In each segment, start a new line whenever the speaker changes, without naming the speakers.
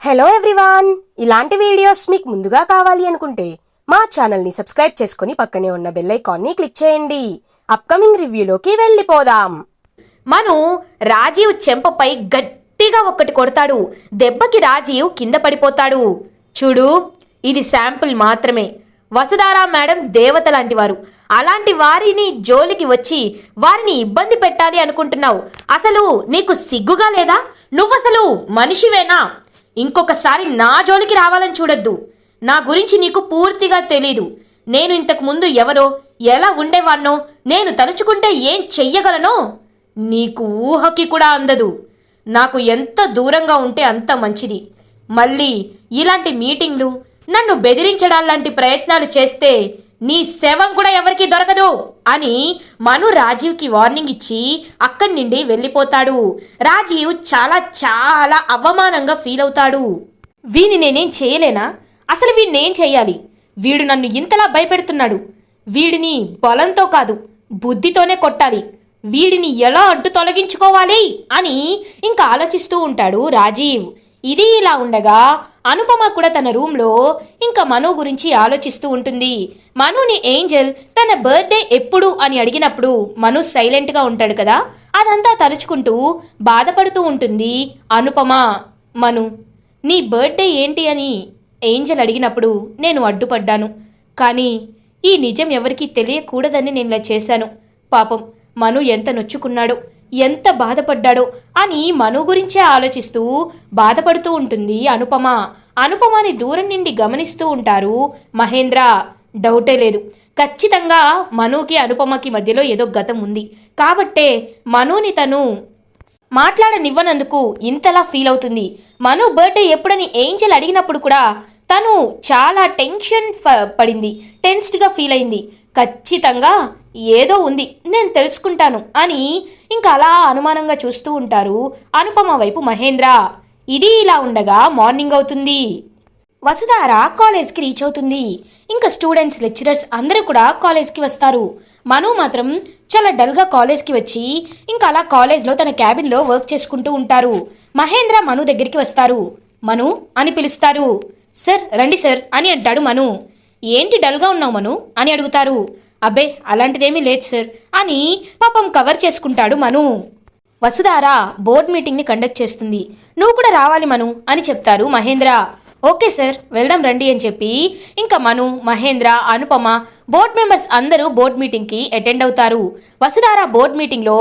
Hello everyone ఇలాంటి videos మీకు ముందుగా కావాలి అనుకుంటే మా ఛానల్ని సబ్స్క్రైబ్ చేసుకుని పక్కనే ఉన్న బెల్ ఐకాన్ని క్లిక్ చేయండి. అప్కమింగ్ రివ్యూలోకి వెళ్ళిపోదాం.
మను రాజీవ్ చెంపపై గట్టిగా ఒక్కటి కొడతాడు. దెబ్బకి రాజీవ్ కింద పడిపోతాడు. చూడు ఇది శాంపుల్ మాత్రమే. వసుధారా మేడం దేవత లాంటి వారు అలాంటి వారిని జోలికి వచ్చి వారిని ఇబ్బంది పెట్టాలి అనుకుంటున్నావు. అసలు నీకు సిగ్గుగా లేదా? నువ్వసలు మనిషివేనా? ఇంకొకసారి నా జోలికి రావాలని చూడొద్దు. నా గురించి నీకు పూర్తిగా తెలీదు. నేను ఇంతకు ముందు ఎవరో ఎలా ఉండేవాణ్ణో నేను తలుచుకుంటే ఏం చెయ్యగలనో నీకు ఊహకి కూడా అందదు. నాకు ఎంత దూరంగా ఉంటే అంత మంచిది. మళ్ళీ ఇలాంటి మీటింగ్లు నన్ను బెదిరించడాలాంటి ప్రయత్నాలు చేస్తే నీ శవం కూడా ఎవరికీ దొరకదు అని మను రాజీవ్కి వార్నింగ్ ఇచ్చి అక్కడి నుండి వెళ్ళిపోతాడు. రాజీవ్ చాలా చాలా అవమానంగా ఫీల్ అవుతాడు. వీని నేనేం చేయలేనా? అసలు వీడినేం చేయాలి? వీడు నన్ను ఇంతలా భయపెడుతున్నాడు. వీడిని బలంతో కాదు బుద్ధితోనే కొట్టాలి. వీడిని ఎలా అడ్డు తొలగించుకోవాలి అని ఇంకా ఆలోచిస్తూ ఉంటాడు రాజీవ్. ఇది ఇలా ఉండగా అనుపమ కూడా తన రూమ్లో ఇంకా మను గురించి ఆలోచిస్తూ ఉంటుంది. మనుని ఏంజల్ తన బర్త్డే ఎప్పుడు అని అడిగినప్పుడు మను సైలెంట్గా ఉంటాడు కదా అదంతా తలుచుకుంటూ బాధపడుతూ ఉంటుంది అనుపమ. మను నీ బర్త్డే ఏంటి అని ఏంజల్ అడిగినప్పుడు నేను అడ్డుపడ్డాను. కానీ ఈ నిజం ఎవరికీ తెలియకూడదని నేను ఇలా చేశాను. పాపం మను ఎంత నొచ్చుకున్నాడో. ఎంత బాధపడ్డాడో అని మను గురించే ఆలోచిస్తూ బాధపడుతూ ఉంటుంది అనుపమ. అనుపమని దూరం నుండి గమనిస్తూ ఉంటారు మహేంద్ర. డౌటే లేదు. ఖచ్చితంగా మనుకి అనుపమకి మధ్యలో ఏదో గతం ఉంది. కాబట్టే మనుని తను మాట్లాడనివ్వనందుకు ఇంతలా ఫీల్ అవుతుంది. మను బర్త్డే ఎప్పుడని ఏంజల్ అడిగినప్పుడు కూడా తను చాలా టెన్షన్ పడింది. టెన్స్డ్గా ఫీల్ అయింది. ఖచ్చితంగా ఏదో ఉంది. నేను తెలుసుకుంటాను అని ఇంకా అలా అనుమానంగా చూస్తూ ఉంటారు అనుపమ వైపు మహేంద్ర. ఇది ఇలా ఉండగా మార్నింగ్ అవుతుంది. వసుధార కాలేజ్కి రీచ్ అవుతుంది. ఇంకా స్టూడెంట్స్ లెక్చరర్స్ అందరూ కూడా కాలేజ్కి వస్తారు. మను మాత్రం చాలా డల్గా కాలేజ్కి వచ్చి ఇంకా అలా కాలేజ్లో తన క్యాబిన్లో వర్క్ చేసుకుంటూ ఉంటారు. మహేంద్ర మను దగ్గరికి వస్తారు. మను అని పిలుస్తారు. సార్ రండి సార్ అని అంటాడు మను. ఏంటి డల్గా ఉన్నావు మను? అని అడుగుతారు. అబ్బే అలాంటిదేమీ లేదు సార్. అని పాపం కవర్ చేసుకుంటాడు మను. వసుధార బోర్డ్ మీటింగ్ని కండక్ట్ చేస్తుంది. నువ్వు కూడా రావాలి మను అని చెప్తారు మహేంద్ర. ఓకే సార్ వెళ్దాం రండి అని చెప్పి ఇంకా మను మహేంద్ర అనుపమ బోర్డ్ మెంబర్స్ అందరూ బోర్డ్ మీటింగ్కి అటెండ్ అవుతారు. వసుధార బోర్డ్ మీటింగ్లో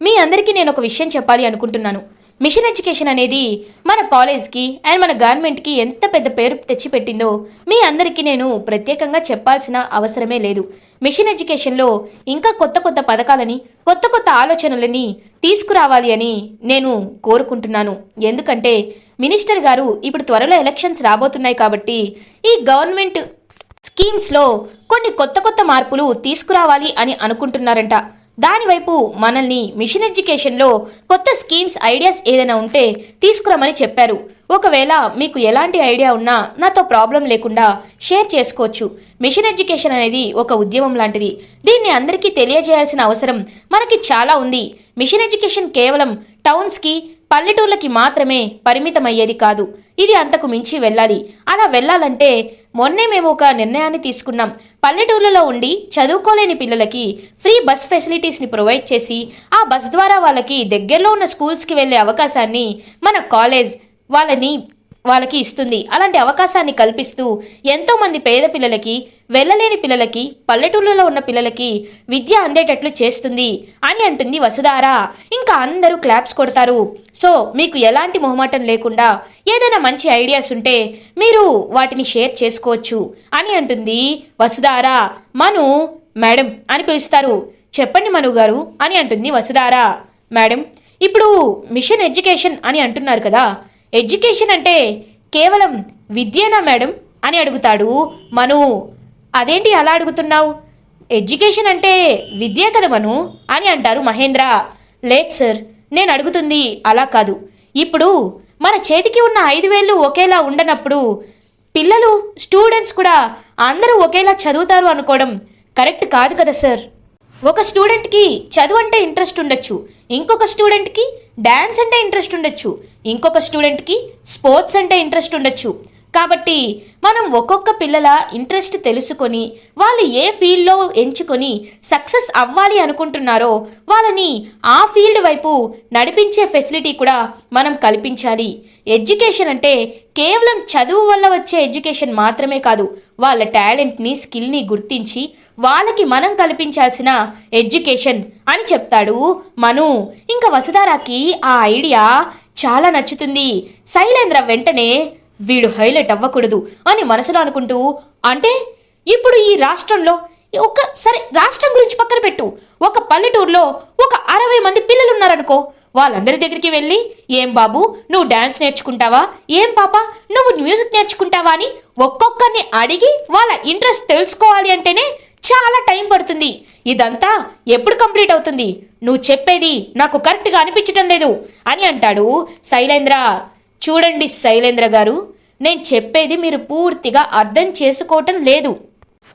మీ అందరికీ నేను ఒక విషయం చెప్పాలి అనుకుంటున్నాను. మిషన్ ఎడ్యుకేషన్ అనేది మన కాలేజ్కి అండ్ మన గవర్నమెంట్కి ఎంత పెద్ద పేరు తెచ్చిపెట్టిందో మీ అందరికీ నేను ప్రత్యేకంగా చెప్పాల్సిన అవసరమే లేదు. మిషన్ ఎడ్యుకేషన్లో ఇంకా కొత్త కొత్త పథకాలని కొత్త కొత్త ఆలోచనలని తీసుకురావాలి అని నేను కోరుకుంటున్నాను. ఎందుకంటే మినిస్టర్ గారు ఇప్పుడు త్వరలో ఎలక్షన్స్ రాబోతున్నాయి కాబట్టి ఈ గవర్నమెంట్ స్కీమ్స్లో కొన్ని కొత్త కొత్త మార్పులు తీసుకురావాలి అని అనుకుంటున్నారంట. దానివైపు మనల్ని మిషన్ ఎడ్యుకేషన్లో కొత్త స్కీమ్స్ ఐడియాస్ ఏదైనా ఉంటే తీసుకురమని చెప్పారు. ఒకవేళ మీకు ఎలాంటి ఐడియా ఉన్నా నాతో ప్రాబ్లం లేకుండా షేర్ చేసుకోవచ్చు. మిషన్ ఎడ్యుకేషన్ అనేది ఒక ఉద్యమం లాంటిది. దీన్ని అందరికీ తెలియజేయాల్సిన అవసరం మనకి చాలా ఉంది. మిషన్ ఎడ్యుకేషన్ కేవలం టౌన్స్కి పల్లెటూర్లకి మాత్రమే పరిమితమయ్యేది కాదు. ఇది అంతకు మించి వెళ్ళాలి. అలా వెళ్ళాలంటే మొన్నే మేము ఒక నిర్ణయాన్ని తీసుకున్నాం. పల్లెటూర్లలో ఉండి చదువుకోలేని పిల్లలకి ఫ్రీ బస్ ఫెసిలిటీస్ని ప్రొవైడ్ చేసి ఆ బస్ ద్వారా వాళ్ళకి దగ్గరలో ఉన్న స్కూల్స్కి వెళ్ళే అవకాశాన్ని మన కాలేజ్ వాళ్ళని వాళ్ళకి ఇస్తుంది. అలాంటి అవకాశాన్ని కల్పిస్తూ ఎంతోమంది పేద పిల్లలకి వెళ్ళలేని పిల్లలకి పల్లెటూళ్ళలో ఉన్న పిల్లలకి విద్య అందేటట్లు చేస్తుంది అని అంటుంది వసుధార. ఇంకా అందరూ క్లాప్స్ కొడతారు. సో మీకు ఎలాంటి మొహమాటం లేకుండా ఏదైనా మంచి ఐడియాస్ ఉంటే మీరు వాటిని షేర్ చేసుకోవచ్చు అని అంటుంది వసుధార. మను మేడం అని పిలుస్తారు. చెప్పండి మను గారు అని అంటుంది వసుధార. మేడం ఇప్పుడు మిషన్ ఎడ్యుకేషన్ అని అంటున్నారు కదా ఎడ్యుకేషన్ అంటే కేవలం విద్యేనా మేడం? అని అడుగుతాడు మను. అదేంటి అలా అడుగుతున్నావు? ఎడ్యుకేషన్ అంటే విద్యే కదా మను? అని అంటారు మహేంద్ర. లేదు సార్ నేను అడుగుతుంది అలా కాదు. ఇప్పుడు మన చేతికి ఉన్న ఐదు వేళ్ళు ఒకేలా ఉండనప్పుడు పిల్లలు స్టూడెంట్స్ కూడా అందరూ ఒకేలా చదువుతారు అనుకోవడం కరెక్ట్ కాదు కదా సార్? ఒక స్టూడెంట్కి చదువు అంటే ఇంట్రెస్ట్ ఉండొచ్చు. ఇంకొక స్టూడెంట్కి డ్యాన్స్ అంటే ఇంట్రెస్ట్ ఉండొచ్చు. ఇంకొక స్టూడెంట్కి స్పోర్ట్స్ అంటే ఇంట్రెస్ట్ ఉండొచ్చు. కాబట్టి మనం ఒక్కొక్క పిల్లల ఇంట్రెస్ట్ తెలుసుకొని వాళ్ళు ఏ ఫీల్డ్లో ఎంచుకొని సక్సెస్ అవ్వాలి అనుకుంటున్నారో వాళ్ళని ఆ ఫీల్డ్ వైపు నడిపించే ఫెసిలిటీ కూడా మనం కల్పించాలి. ఎడ్యుకేషన్ అంటే కేవలం చదువు వల్ల వచ్చే ఎడ్యుకేషన్ మాత్రమే కాదు వాళ్ళ టాలెంట్ని స్కిల్ని గుర్తించి వాళ్ళకి మనం కల్పించాల్సిన ఎడ్యుకేషన్ అని చెప్తాడు మను. ఇంకా వసుధారాకి ఆ ఐడియా చాలా నచ్చుతుంది. శైలేంద్ర వెంటనే వీడు హైలైట్ అవ్వకూడదు అని మనసులో అనుకుంటూ అంటే ఇప్పుడు ఈ రాష్ట్రంలో ఒక సరే రాష్ట్రం గురించి పక్కన పెట్టు. ఒక పల్లెటూరులో ఒక అరవై మంది పిల్లలు ఉన్నారనుకో వాళ్ళందరి దగ్గరికి వెళ్ళి ఏం బాబు నువ్వు డాన్స్ నేర్చుకుంటావా? ఏం పాప నువ్వు మ్యూజిక్ నేర్చుకుంటావా? అని ఒక్కొక్కరిని అడిగి వాళ్ళ ఇంట్రెస్ట్ తెలుసుకోవాలి అంటేనే చాలా టైం పడుతుంది. ఇదంతా ఎప్పుడు కంప్లీట్ అవుతుంది? నువ్వు చెప్పేది నాకు కరెక్ట్గా అనిపించటం లేదు అని అంటాడు శైలేంద్ర చూడండి శైలేంద్ర గారు నేను చెప్పేది మీరు పూర్తిగా అర్థం చేసుకోవటం లేదు.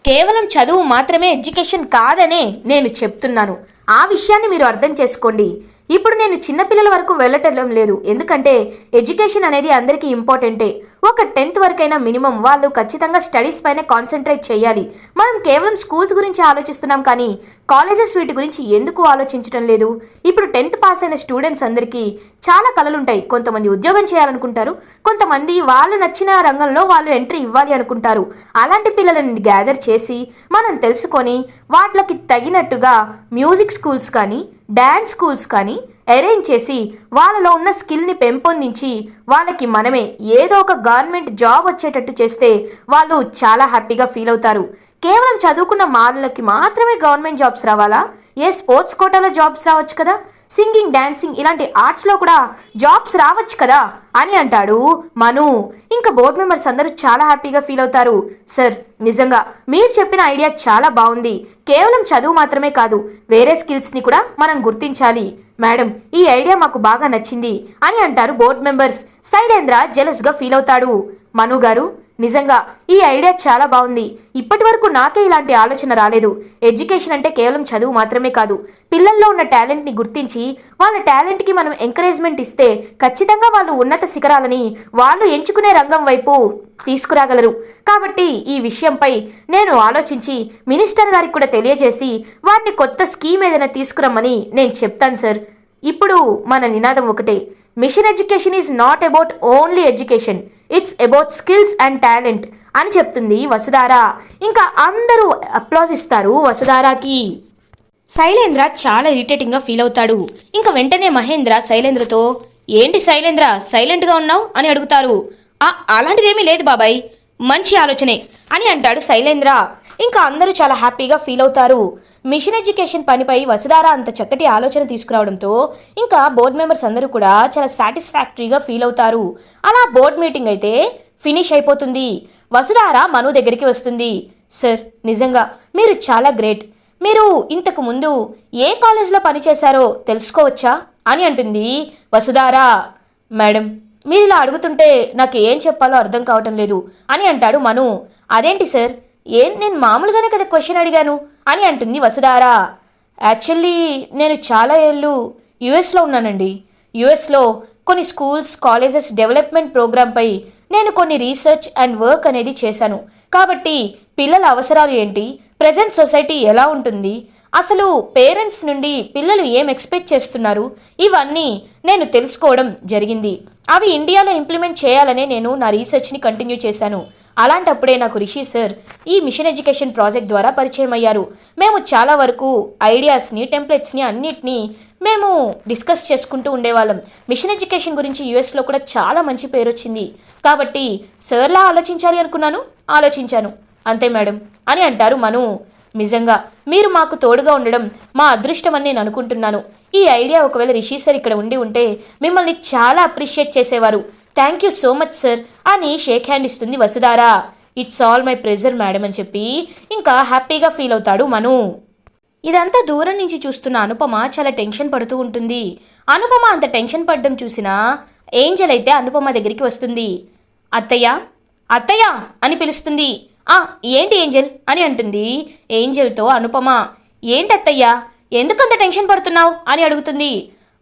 కేవలం చదువు మాత్రమే ఎడ్యుకేషన్ కాదనే నేను చెప్తున్నాను. ఆ విషయాన్ని మీరు అర్థం చేసుకోండి. ఇప్పుడు నేను చిన్నపిల్లల వరకు వెళ్ళటం లేదు. ఎందుకంటే ఎడ్యుకేషన్ అనేది అందరికీ ఇంపార్టెంటే. ఒక టెన్త్ వరకైనా మినిమం వాళ్ళు ఖచ్చితంగా స్టడీస్ పైన కాన్సన్ట్రేట్ చేయాలి. మనం కేవలం స్కూల్స్ గురించి ఆలోచిస్తున్నాం కానీ కాలేజెస్ వీటి గురించి ఎందుకు ఆలోచించడం లేదు? ఇప్పుడు టెన్త్ పాస్ అయిన స్టూడెంట్స్ అందరికీ చాలా కళలుంటాయి కొంతమంది ఉద్యోగం చేయాలనుకుంటారు. కొంతమంది వాళ్ళు నచ్చిన రంగంలో వాళ్ళు ఎంట్రీ ఇవ్వాలి అనుకుంటారు. అలాంటి పిల్లలని గ్యాదర్ చేసి మనం తెలుసుకొని వాటికి తగినట్టుగా మ్యూజిక్ స్కూల్స్ కానీ డ్యాన్స్ స్కూల్స్ కానీ అరేంజ్ చేసి వాళ్ళలో ఉన్న స్కిల్ని పెంపొందించి వాళ్ళకి మనమే ఏదో ఒక గవర్నమెంట్ జాబ్ వచ్చేటట్టు చేస్తే వాళ్ళు చాలా హ్యాపీగా ఫీల్ అవుతారు. కేవలం చదువుకున్న మార్లకి మాత్రమే గవర్నమెంట్ జాబ్స్ రావాలా? ఏ స్పోర్ట్స్ కోటాలో జాబ్స్ రావచ్చు కదా? సింగింగ్ డాన్సింగ్ ఇలాంటి ఆర్ట్స్లో కూడా జాబ్స్ రావచ్చు కదా? అని అంటాడు మను. ఇంకా బోర్డ్ మెంబర్స్ అందరూ చాలా హ్యాపీగా ఫీల్ అవుతారు. సార్ నిజంగా మీరు చెప్పిన ఐడియా చాలా బాగుంది. కేవలం చదువు మాత్రమే కాదు వేరే స్కిల్స్ని కూడా మనం గుర్తించాలి. మేడం ఈ ఐడియా మాకు బాగా నచ్చింది అని అంటారు బోర్డ్ మెంబర్స్. సైలేంద్ర జెలస్గా ఫీల్ అవుతాడు. మను గారు నిజంగా ఈ ఐడియా చాలా బాగుంది. ఇప్పటి వరకు నాకే ఇలాంటి ఆలోచన రాలేదు. ఎడ్యుకేషన్ అంటే కేవలం చదువు మాత్రమే కాదు. పిల్లల్లో ఉన్న టాలెంట్ని గుర్తించి వాళ్ళ టాలెంట్కి మనం ఎంకరేజ్మెంట్ ఇస్తే ఖచ్చితంగా వాళ్ళు ఉన్నత శిఖరాలని వాళ్ళు ఎంచుకునే రంగం వైపు తీసుకురాగలరు. కాబట్టి ఈ విషయంపై నేను ఆలోచించి మినిస్టర్ గారికి కూడా తెలియజేసి వారిని కొత్త స్కీమ్ ఏదైనా తీసుకురమ్మని నేను చెప్తాను సార్. ఇప్పుడు మన నినాదం ఒకటే. Mission education is not about only education. It's about skills and talent అని చెప్తుంది వసుధార. ఇంకా అందరూ అప్లాజ్ ఇస్తారు వసుధారాకి. శైలేంద్ర చాలా ఇరిటేటింగ్గా ఫీల్ అవుతాడు. ఇంకా వెంటనే మహేంద్ర శైలేంద్రతో ఏంటి శైలేంద్ర సైలెంట్గా ఉన్నావు? అని అడుగుతారు. అలాంటిదేమీ లేదు బాబాయ్ మంచి ఆలోచనే అని అంటాడు శైలేంద్ర. ఇంకా అందరూ చాలా హ్యాపీగా ఫీల్ అవుతారు. మిషన్ ఎడ్యుకేషన్ పనిపై వసుధార అంత చక్కటి ఆలోచన తీసుకురావడంతో ఇంకా బోర్డ్ మెంబర్స్ అందరూ కూడా చాలా సాటిస్ఫాక్టరీగా ఫీల్ అవుతారు. అలా బోర్డ్ మీటింగ్ అయితే ఫినిష్ అయిపోతుంది. వసుధార మను దగ్గరికి వస్తుంది. సార్ నిజంగా మీరు చాలా గ్రేట్. మీరు ఇంతకు ముందు ఏ కాలేజ్లో పనిచేశారో తెలుసుకోవచ్చా? అని అంటుంది వసుధారా. మేడం మీరు ఇలా అడుగుతుంటే నాకు ఏం చెప్పాలో అర్థం కావటం లేదు అని అంటాడు మను. అదేంటి సార్? ఏం నేను మామూలుగానే కదా క్వశ్చన్ అడిగాను? అని అంటుంది వసుధారా. యాక్చువల్లీ నేను చాలా ఏళ్ళు యుఎస్లో ఉన్నానండి. యుఎస్లో కొన్ని స్కూల్స్ కాలేజెస్ డెవలప్మెంట్ ప్రోగ్రాంపై నేను కొన్ని రీసెర్చ్ అండ్ వర్క్ అనేది చేశాను. కాబట్టి పిల్లల అవసరాలు ఏంటి? ప్రజెంట్ సొసైటీ ఎలా ఉంటుంది? అసలు పేరెంట్స్ నుండి పిల్లలు ఏం ఎక్స్పెక్ట్ చేస్తున్నారు? ఇవన్నీ నేను తెలుసుకోవడం జరిగింది. అవి ఇండియాలో ఇంప్లిమెంట్ చేయాలనే నేను నా రీసెర్చ్ని కంటిన్యూ చేశాను. అలాంటప్పుడే నాకు రిషి సార్ ఈ మిషన్ ఎడ్యుకేషన్ ప్రాజెక్ట్ ద్వారా పరిచయం అయ్యారు. మేము చాలా వరకు ఐడియాస్ని టెంప్లెట్స్ని అన్నిటినీ మేము డిస్కస్ చేసుకుంటూ ఉండేవాళ్ళం. మిషన్ ఎడ్యుకేషన్ గురించి యూఎస్లో కూడా చాలా మంచి పేరు వచ్చింది కాబట్టి సార్లా ఆలోచించాలి అనుకున్నాను ఆలోచించాను. అంతే మేడం అని అంటారు మను. నిజంగా మీరు మాకు తోడుగా ఉండడం మా అదృష్టం అని నేను అనుకుంటున్నాను. ఈ ఐడియా ఒకవేళ రిషి సార్ ఇక్కడ ఉండి ఉంటే మిమ్మల్ని చాలా అప్రిషియేట్ చేసేవారు. Thank you so much sir అని షేక్ హ్యాండ్ ఇస్తుంది Vasudhara. It's all my pleasure madam అని చెప్పి ఇంకా హ్యాపీగా ఫీల్ అవుతాడు మను. ఇదంతా దూరం నుంచి చూస్తున్న అనుపమ చాలా టెన్షన్ పడుతూ ఉంటుంది. అనుపమ అంత టెన్షన్ పడడం చూసినా ఏంజల్ అయితే అనుపమ దగ్గరికి వస్తుంది. అత్తయ్య అత్తయ్య అని పిలుస్తుంది. ఆ ఏంటి ఏంజల్ అని అంటుంది. ఏంజల్తో అనుపమ ఏంటి అత్తయ్య ఎందుకంత టెన్షన్ పడుతున్నావు? అని అడుగుతుంది.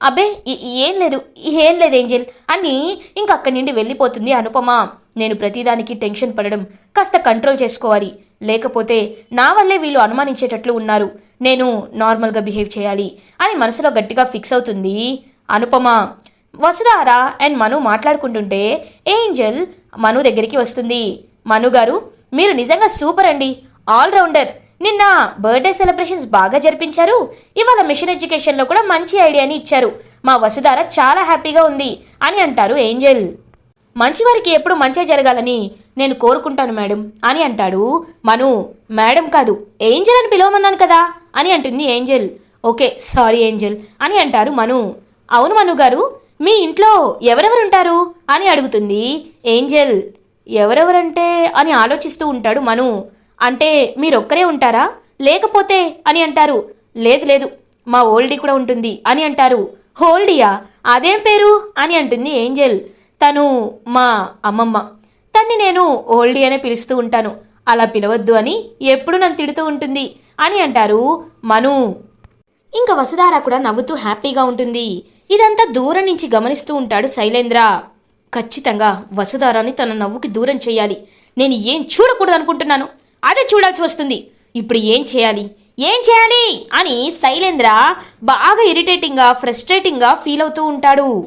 అబ్బే ఈ- ఏం లేదు ఏం లేదు ఏంజెల్ అని ఇంక అక్కడి నుండి వెళ్ళిపోతుంది అనుపమ. నేను ప్రతిదానికి టెన్షన్ పడడం కాస్త కంట్రోల్ చేసుకోవాలి. లేకపోతే నా వల్లే వీళ్ళు అనుమానించేటట్లు ఉన్నారు. నేను నార్మల్గా బిహేవ్ చేయాలి అని మనసులో గట్టిగా ఫిక్స్ అవుతుంది అనుపమ. వసుధార అండ్ మను మాట్లాడుకుంటుంటే ఏంజల్ మను దగ్గరికి వస్తుంది. మను గారు మీరు నిజంగా సూపర్ అండి. ఆల్రౌండర్ నిన్న బర్త్డే సెలబ్రేషన్స్ బాగా జరిపించారు. ఇవాళ మిషన్ ఎడ్యుకేషన్లో కూడా మంచి ఐడియాని ఇచ్చారు. మా వసుధార చాలా హ్యాపీగా ఉంది అని అంటారు ఏంజల్. మంచివారికి ఎప్పుడు మంచి జరగాలని నేను కోరుకుంటాను మేడం అని అంటాడు మను. మేడం కాదు ఏంజల్ అని పిలవమన్నాను కదా అని అంటుంది ఏంజల్. ఓకే సారీ ఏంజల్ అని అంటారు మను. అవును మను గారు మీ ఇంట్లో ఎవరెవరు ఉంటారు అని అడుగుతుంది ఏంజల్. ఎవరెవరంటే అని ఆలోచిస్తూ ఉంటాడు మను. అంటే మీరొక్కరే ఉంటారా? లేకపోతే అని అంటారు. లేదు లేదు మా ఓల్డీ కూడా ఉంటుంది అని అంటారు. హోల్డియా? అదేం పేరు? అని అంటుంది ఏంజెల్. తను మా అమ్మమ్మ. తన్ని నేను ఓల్డీ అనే పిలుస్తూ ఉంటాను. అలా పిలవద్దు అని ఎప్పుడు నన్ను తిడుతూ ఉంటుంది అని అంటారు మను. ఇంకా వసుధార కూడా నవ్వుతూ హ్యాపీగా ఉంటుంది. ఇదంతా దూరం నుంచి గమనిస్తూ ఉంటాడు శైలేంద్ర. ఖచ్చితంగా వసుధారాని తన నవ్వుకి దూరం చేయాలి. నేను ఏం చూడకూడదు అనుకుంటున్నాను అదే చూడాల్సి వస్తుంది. ఇప్పుడు ఏం చేయాలి? ఏం చేయాలి? అని శైలేంద్ర బాగా ఇరిటేటింగ్గా ఫ్రస్ట్రేటింగ్గా ఫీల్ అవుతూ ఉంటాడు.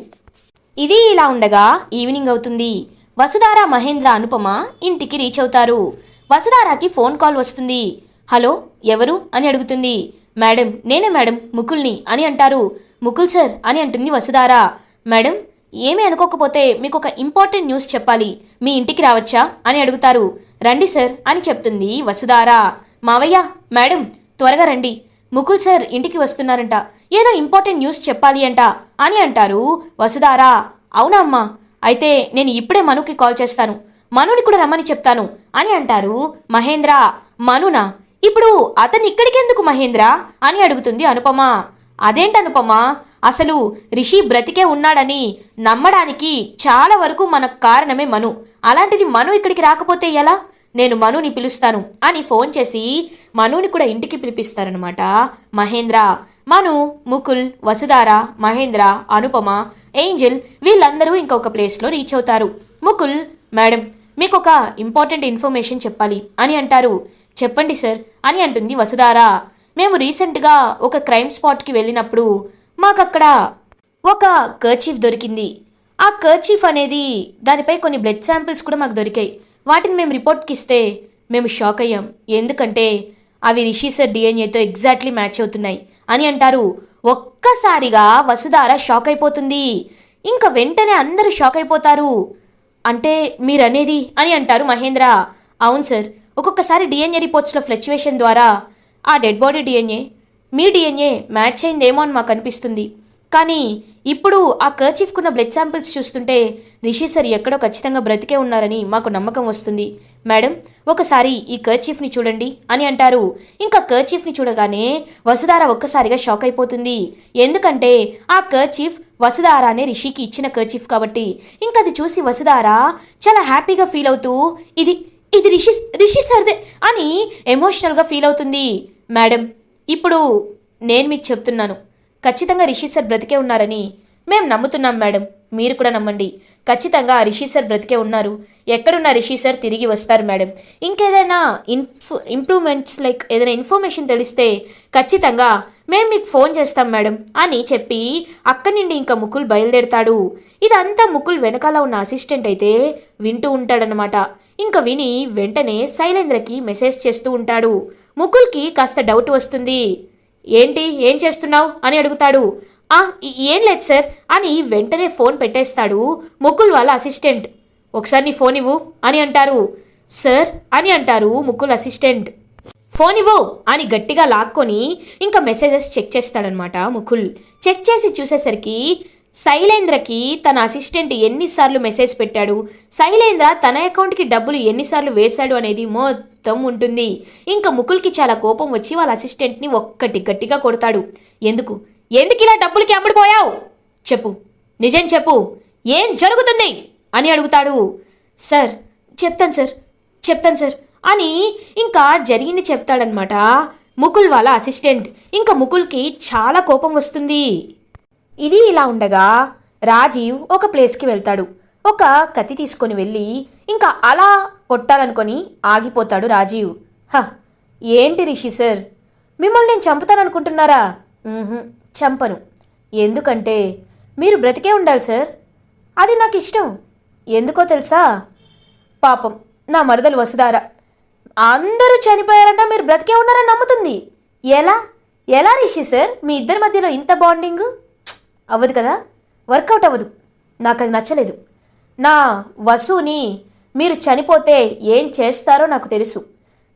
ఇది ఇలా ఉండగా ఈవినింగ్ అవుతుంది. వసుధార మహేంద్ర అనుపమ ఇంటికి రీచ్ అవుతారు. వసుధారాకి ఫోన్ కాల్ వస్తుంది. హలో ఎవరు? అని అడుగుతుంది. మేడం నేనే మేడం ముకుల్ని అని అంటారు. ముకుల్ సార్ అని అంటుంది వసుధార. మేడం ఏమీ అనుకోకపోతే మీకు ఒక ఇంపార్టెంట్ న్యూస్ చెప్పాలి. మీ ఇంటికి రావచ్చా? అని అడుగుతారు. రండి సార్ అని చెప్తుంది వసుధారా. మావయ్య మేడం త్వరగా రండి. ముకుల్ సార్ ఇంటికి వస్తున్నారంట. ఏదో ఇంపార్టెంట్ న్యూస్ చెప్పాలి అంట అని అంటారు వసుధారా. అవునా అమ్మా? అయితే నేను ఇప్పుడే మనుకి కాల్ చేస్తాను. మనుని కూడా రమ్మని చెప్తాను అని అంటారు మహేంద్ర. మనునా? ఇప్పుడు అతను ఇక్కడికెందుకు మహేంద్ర? అని అడుగుతుంది అనుపమ. అదేంటి అనుపమ? అసలు రిషి బ్రతికే ఉన్నాడని నమ్మడానికి చాలా వరకు మనకు కారణమే మను. అలాంటిది మను ఇక్కడికి రాకపోతే ఎలా? నేను మనుని పిలుస్తాను అని ఫోన్ చేసి మనుని కూడా ఇంటికి పిలిపిస్తారనమాట మహేంద్ర మను ముకుల్ వసుధార మహేంద్ర అనుపమ ఏంజిల్ వీళ్ళందరూ ఇంకొక ప్లేస్లో రీచ్ అవుతారు. ముకుల్ మేడం మీకు ఒక ఇంపార్టెంట్ ఇన్ఫర్మేషన్ చెప్పాలి అని అంటారు. చెప్పండి సార్ అని అంటుంది వసుధార. మేము రీసెంట్గా ఒక క్రైమ్ స్పాట్కి వెళ్ళినప్పుడు మాకక్కడ ఒక కర్చీఫ్ దొరికింది. ఆ కర్చీఫ్ అనేది దానిపై కొన్ని బ్లడ్ శాంపిల్స్ కూడా మాకు దొరికాయి. వాటిని మేము రిపోర్ట్కి ఇస్తే మేము షాక్ అయ్యాం. ఎందుకంటే అవి రిషి సార్ డిఎన్ఏతో ఎగ్జాక్ట్లీ మ్యాచ్ అవుతున్నాయి అని అంటారు. ఒక్కసారిగా వసుధార షాక్ అయిపోతుంది. ఇంకా వెంటనే అందరూ షాక్ అయిపోతారు. అంటే మీరనేది అని అంటారు మహేంద్ర. అవును సార్ ఒక్కొక్కసారి డిఎన్ఏ రిపోర్ట్స్లో ఫ్లక్చువేషన్ ద్వారా ఆ డెడ్ బాడీ డిఎన్ఏ మీ డిఎన్ఏ మ్యాచ్ అయిందేమో అని మాకు అనిపిస్తుంది. కానీ ఇప్పుడు ఆ కర్చీఫ్కున్న బ్లడ్ శాంపిల్స్ చూస్తుంటే రిషి సార్ ఎక్కడో ఖచ్చితంగా బ్రతికే ఉన్నారని మాకు నమ్మకం వస్తుంది. మేడం ఒకసారి ఈ కర్చీఫ్ని చూడండి అని అంటారు. ఇంకా కర్చీఫ్ని చూడగానే వసుధార ఒక్కసారిగా షాక్ అయిపోతుంది. ఎందుకంటే ఆ కర్చీఫ్ వసుధార అనే రిషికి ఇచ్చిన కర్చీఫ్ కాబట్టి ఇంకా అది చూసి వసుధార చాలా హ్యాపీగా ఫీల్ అవుతూ ఇది ఇది రిషి రిషి సర్దే అని ఎమోషనల్గా ఫీల్ అవుతుంది. మేడం ఇప్పుడు నేను మీకు చెప్తున్నాను. ఖచ్చితంగా రిషి సార్ బ్రతికే ఉన్నారని మేము నమ్ముతున్నాం మేడం. మీరు కూడా నమ్మండి. ఖచ్చితంగా ఆ రిషి సార్ బ్రతికే ఉన్నారు. ఎక్కడున్న రిషి సార్ తిరిగి వస్తారు మేడం. ఇంకేదైనా ఇన్ఫ్ ఇంప్రూవ్మెంట్స్ లైక్ ఏదైనా ఇన్ఫర్మేషన్ తెలిస్తే ఖచ్చితంగా మేము మీకు ఫోన్ చేస్తాం మేడం అని చెప్పి అక్కడి నుండి ఇంకా ముకుల్ బయలుదేరతాడు. ఇదంతా ముకుల్ వెనకాల ఉన్న అసిస్టెంట్ అయితే వింటూ ఉంటాడనమాట ఇంకా విని వెంటనే శైలేంద్రకి మెసేజ్ చేస్తూ ఉంటాడు. ముకుల్కి కాస్త డౌట్ వస్తుంది. ఏంటి? ఏం చేస్తున్నావు? అని అడుగుతాడు. ఆ ఏం లేదు సార్ అని వెంటనే ఫోన్ పెట్టేస్తాడు ముకుల్ వాళ్ళ అసిస్టెంట్. ఒకసారి నీ ఫోన్ ఇవ్వు అని అంటారు. సార్ అని అంటారు ముకుల్ అసిస్టెంట్. ఫోన్ ఇవ్వు అని గట్టిగా లాక్కొని ఇంకా మెసేజెస్ చెక్ చేస్తాడనమాట ముకుల్. చెక్ చేసి చూసేసరికి శైలేంద్రకి తన అసిస్టెంట్ ఎన్నిసార్లు మెసేజ్ పెట్టాడు. శైలేంద్ర తన అకౌంట్కి డబ్బులు ఎన్నిసార్లు వేశాడు అనేది మొత్తం ఉంటుంది. ఇంకా ముకుల్కి చాలా కోపం వచ్చి వాళ్ళ అసిస్టెంట్ని ఒక్కటి గట్టిగా కొడతాడు. ఎందుకు? ఎందుకు ఇలా డబ్బులకి అమ్ముడిపోయావు చెప్పు. నిజం చెప్పు. ఏం జరుగుతుంది? అని అడుగుతాడు. సార్ చెప్తాను సార్. చెప్తాను సార్. అని ఇంకా జరిగింది చెప్తాడనమాట ముకుల్ వాళ్ళ అసిస్టెంట్. ఇంకా ముకుల్కి చాలా కోపం వస్తుంది. ఇది ఇలా ఉండగా రాజీవ్ ఒక ప్లేస్కి వెళ్తాడు. ఒక కత్తి తీసుకొని వెళ్ళి ఇంకా అలా కొట్టాలనుకొని ఆగిపోతాడు రాజీవ్. హ ఏంటి రిషి సార్? మిమ్మల్ని నేను చంపుతాననుకుంటున్నారా? మ్మ్హ్మ్, చంపను. ఎందుకంటే మీరు బ్రతికే ఉండాలి సార్. అది నాకు ఇష్టం. ఎందుకో తెలుసా? పాపం నా మరదలు వసుధార. అందరూ చనిపోయారంట మీరు బ్రతికే ఉన్నారని నమ్ముతుంది. ఎలా? ఎలా రిషి సార్? మీ ఇద్దరి మధ్యలో ఇంత బాండింగ్? అవ్వదు కదా? వర్కౌట్ అవ్వదు. నాకు అది నచ్చలేదు. నా వసుని మీరు చనిపోతే ఏం చేస్తారో నాకు తెలుసు.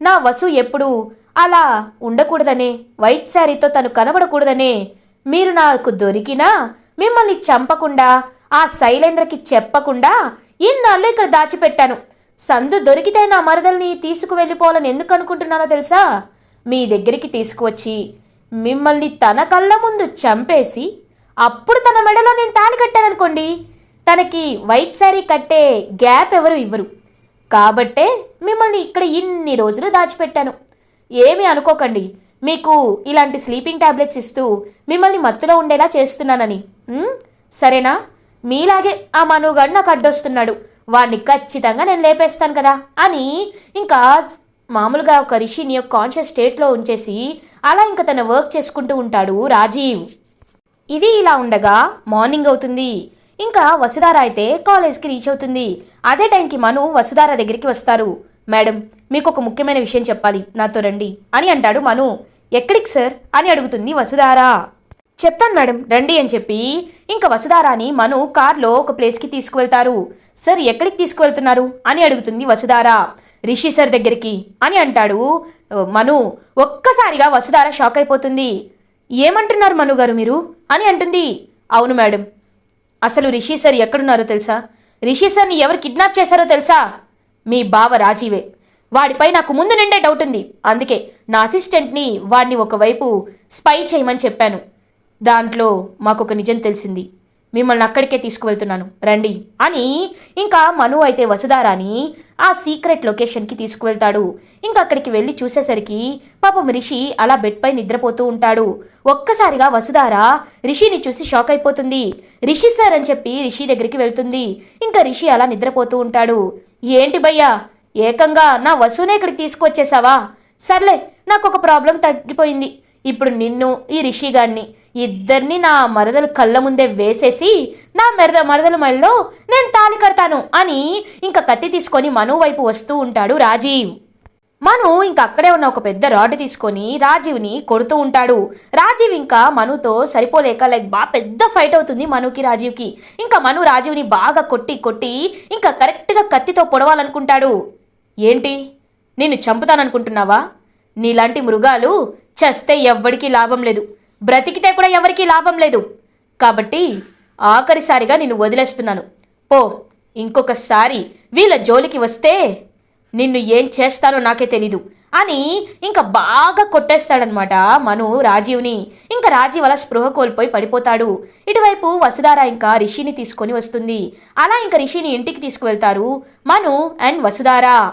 నా వసు ఎప్పుడు అలా ఉండకూడదనే వైట్ శారీతో తను కనబడకూడదనే మీరు నాకు దొరికినా మిమ్మల్ని చంపకుండా ఆ శైలేంద్రకి చెప్పకుండా ఇన్నాళ్ళు ఇక్కడ దాచిపెట్టాను. సందు దొరికితే నా మరదల్ని తీసుకువెళ్ళిపోవాలని ఎందుకు అనుకుంటున్నానో తెలుసా? మీ దగ్గరికి తీసుకువచ్చి మిమ్మల్ని తన కళ్ళ ముందు చంపేసి అప్పుడు తన మెడలో నేను తాళి కట్టాననుకోండి తనకి వైట్ శారీ కట్టే గ్యాప్ ఎవరు ఇవ్వరు. కాబట్టే మిమ్మల్ని ఇక్కడ ఇన్ని రోజులు దాచిపెట్టాను. ఏమీ అనుకోకండి. మీకు ఇలాంటి స్లీపింగ్ టాబ్లెట్స్ ఇస్తూ మిమ్మల్ని మత్తులో ఉండేలా చేస్తున్నానని. సరేనా? మీలాగే ఆ మనుగాడు నాకు అడ్డొస్తున్నాడు. వాడిని ఖచ్చితంగా నేను లేపేస్తాను కదా అని ఇంకా మామూలుగా ఒక రిషిని ఒక కాన్షియస్ స్టేట్లో ఉంచేసి అలా ఇంకా తన వర్క్ చేసుకుంటూ ఉంటాడు రాజీవ్. ఇది ఇలా ఉండగా మార్నింగ్ అవుతుంది. ఇంకా వసుధార అయితే కాలేజ్కి రీచ్ అవుతుంది. అదే టైంకి మను వసుధార దగ్గరికి వస్తారు. మేడం మీకు ఒక ముఖ్యమైన విషయం చెప్పాలి. నాతో రండి అని అంటాడు మను. ఎక్కడికి సార్? అని అడుగుతుంది వసుధార. చెప్తాను మేడం రండి అని చెప్పి ఇంకా వసుధారాని మను కార్లో ఒక ప్లేస్కి తీసుకువెళ్తారు. సార్ ఎక్కడికి తీసుకువెళ్తున్నారు? అని అడుగుతుంది వసుధార. రిషి సార్ దగ్గరికి అని అంటాడు మను ఒక్కసారిగా వసుధార షాక్ అయిపోతుంది. ఏమంటున్నారు మను గారు మీరు? అని అంటుంది. అవును మేడం. అసలు రిషి సార్ ఎక్కడున్నారో తెలుసా? రిషి సార్ని ఎవరు కిడ్నాప్ చేశారో తెలుసా? మీ బావ రాజీవే. వాడిపై నాకు ముందు నిండే డౌట్ ఉంది. అందుకే నా అసిస్టెంట్ని వాడిని ఒకవైపు స్పై చేయమని చెప్పాను. దాంట్లో మాకొక నిజం తెలిసింది. మిమ్మల్ని అక్కడికే తీసుకువెళ్తున్నాను. రండి. అని ఇంకా మను అయితే వసుధారాని ఆ సీక్రెట్ లొకేషన్కి తీసుకువెళ్తాడు. ఇంకా అక్కడికి వెళ్ళి చూసేసరికి పాపం రిషి అలా బెడ్పై నిద్రపోతూ ఉంటాడు. ఒక్కసారిగా వసుధార రిషిని చూసి షాక్ అయిపోతుంది. రిషి సార్ అని చెప్పి రిషి దగ్గరికి వెళ్తుంది. ఇంకా రిషి అలా నిద్రపోతూ ఉంటాడు. ఏంటి భయ్యా? ఏకంగా నా వసూనే ఇక్కడికి తీసుకొచ్చేసావా? సర్లే నాకు ఒక ప్రాబ్లం తగ్గిపోయింది. ఇప్పుడు నిన్ను ఈ రిషి గారిని ఇద్దరిని నా మరదలు కళ్ళ ముందే వేసేసి నా మెరద మరదల మైల్లో నేను తాలి కడతాను అని ఇంకా కత్తి తీసుకొని మను వైపు వస్తూ ఉంటాడు రాజీవ్. మను ఇంకా అక్కడే ఉన్న ఒక పెద్ద రాడ్ తీసుకొని రాజీవ్ని కొడుతూ ఉంటాడు. రాజీవ్ ఇంకా మనుతో సరిపోలేక లైక్ బాగా పెద్ద ఫైట్ అవుతుంది మనుకి రాజీవ్కి. ఇంకా మను రాజీవ్ని బాగా కొట్టి కొట్టి ఇంకా కరెక్ట్గా కత్తితో పొడవాలనుకుంటాడు. ఏంటి? నిన్ను చంపుతాననుకుంటున్నావా? నీలాంటి మృగాలు చస్తే ఎవ్వరికీ లాభం లేదు. బ్రతికితే కూడా ఎవరికీ లాభం లేదు. కాబట్టి ఆఖరిసారిగా నిన్ను వదిలేస్తున్నాను. పో ఇంకొకసారి వీళ్ళ జోలికి వస్తే నిన్ను ఏం చేస్తానో నాకే తెలీదు. అని ఇంకా బాగా కొట్టేస్తాడనమాట మను రాజీవ్ని. ఇంకా రాజీవ్ అలా స్పృహ కోల్పోయి పడిపోతాడు. ఇటువైపు వసుధార ఇంకా రిషిని తీసుకొని వస్తుంది. అలా ఇంకా రిషిని ఇంటికి తీసుకువెళ్తారు మను అండ్ వసుధార.